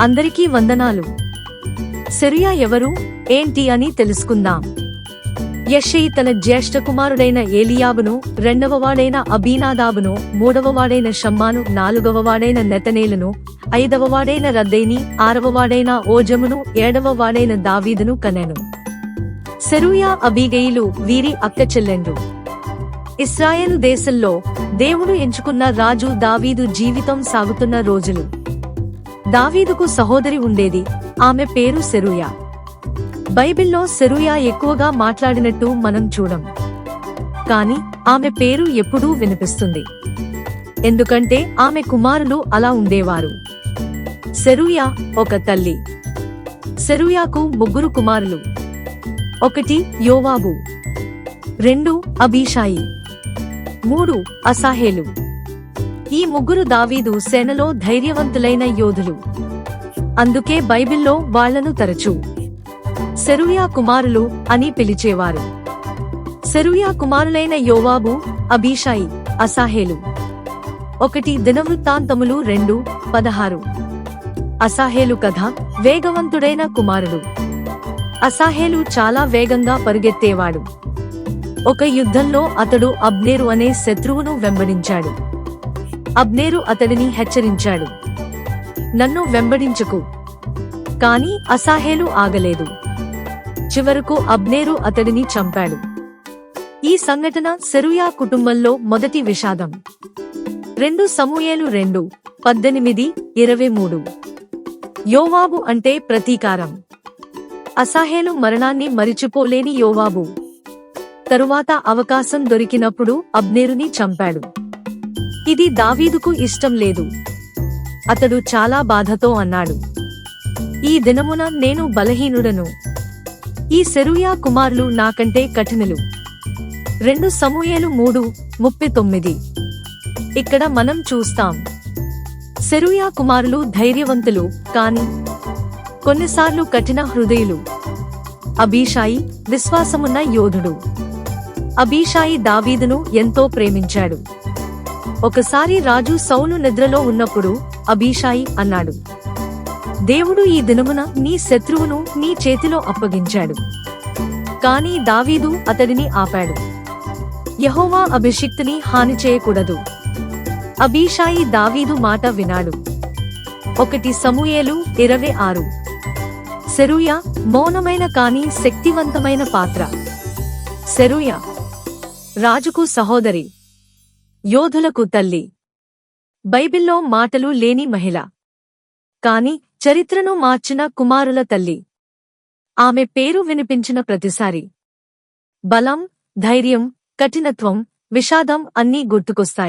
అందరికీ వందనాలు. సెరియా ఎవరు ఏంటి అని తెలుసుకుందాం. యషయి తన జ్యేష్ఠ కుమారుడైన ఏలియాబును రెండవవాడైన అబీనాదాబును మూడవవాడైన షమ్మాను నాలుగవవాడైన నెతనేలును ఐదవవాడైన ఆరవ ఆరవవాడైన ఓజమును ఏడవవాడైన దావీదును కనెను. సెరూయా అబీగయిలు వీరి అక్క చెల్లెండు ఇస్రాయెల్ దేశంలో దేవుడు ఎంచుకున్న రాజు దావీదు జీవితం సాగుతున్న రోజులు. దావీదుకు సహోదరి ఉండేది. ఆమె పేరు సెరూయా. బైబిల్లో సెరూయా ఎక్కువగా మాట్లాడినట్టు మనం చూడం. కాని ఆమె పేరు ఎప్పుడూ వినిపిస్తుంది. ఎందుకంటే ఆమె కుమారులు అలా ఉండేవారు. సెరూయా ఒక తల్లి. సెరూయాకు ముగ్గురు కుమారులు. ఒకటి యోవాబు. రెండు అబీషాయి. మూడు అసాహేలు. ఈ ముగ్గురు దావీదు సేనలో ధైర్యవంతులైన యోధులు. అందుకే బైబిల్లో వాళ్ళను తరచూ. సెరుయా కుమారులు అని పిలిచేవారు. సెరుయా కుమారులైన యోవాబు అభిషాయి అసాహేలు. ఒకటి దినవృత్తాంతములు రెండు పదహారు. అసాహేలు కథ వేగవంతుడైన కుమారుడు. అసాహేలు చాలా వేగంగా పరుగెత్తేవాడు. ఒక యుద్ధంలో అతడు అబ్నేరు అనే శత్రువును వెంబడించాడు. అబ్నేరు అతడిని హెచ్చరించాడు. నన్ను వెంబడించకు. కాని అసాహేలు ఆగలేదు. చివరకు అబ్నేరు అతడిని చంపాడు. ఈ సంఘటన సెరుయా కుటుంబంలో మొదటి విషాదం. రెండు సమూయేలు రెండు పద్దెనిమిది ఇరవై మూడు. యోవాబు అంటే ప్రతీకారం. అసాహేలు మరణాన్ని మరిచిపోలేని యోవాబు. తరువాత అవకాశం దొరికినప్పుడు అబ్నేరుని చంపాడు. ఇది దావీదుకు ఇష్టం లేదు. అతడు చాలా బాధతో అన్నాడు. ఈ దినమున నేను బలహీనుడను. ఈ సెరుయా కుమారులు నాకంటే కఠినులు. రెండు సమూయేలు మూడు ముప్పై తొమ్మిది. ఇక్కడ మనం చూస్తాం. సెరుయా కుమారులు ధైర్యవంతులు కాని కొన్నిసార్లు కఠిన హృదయులు. అబీషాయి విశ్వాసమున్న యోధుడు. అబీషాయి దావీదును ఎంతో ప్రేమించాడు. ఒకసారి రాజు సౌలు నిద్రలో ఉన్నప్పుడు అభిషాయి అన్నాడు దేవుడు ఈ దినమున నీ శత్రువును నీ చేతిలో అప్పగించాడు. కాని దావీదు అతడిని ఆపాడు. యహోవా అభిషిక్తుని హాని చేయకూడదు. అభిషాయి దావీదు మాట వినాడు. ఒకటి సమూయేలు ఇరవై ఆరు. సెరూయా మౌనమైన కాని శక్తివంతమైన పాత్ర. సెరూయా రాజుకు సహోదరి. యోధులకు తల్లి. బైబిల్లో మాటలు లేని మహిళ. కాని చరిత్రను మార్చిన కుమారుల తల్లి. ఆమె పేరు వినిపించిన ప్రతిసారి. బలం ధైర్యం కఠినత్వం విషాదం అన్నీ గుర్తుకొస్తాయి.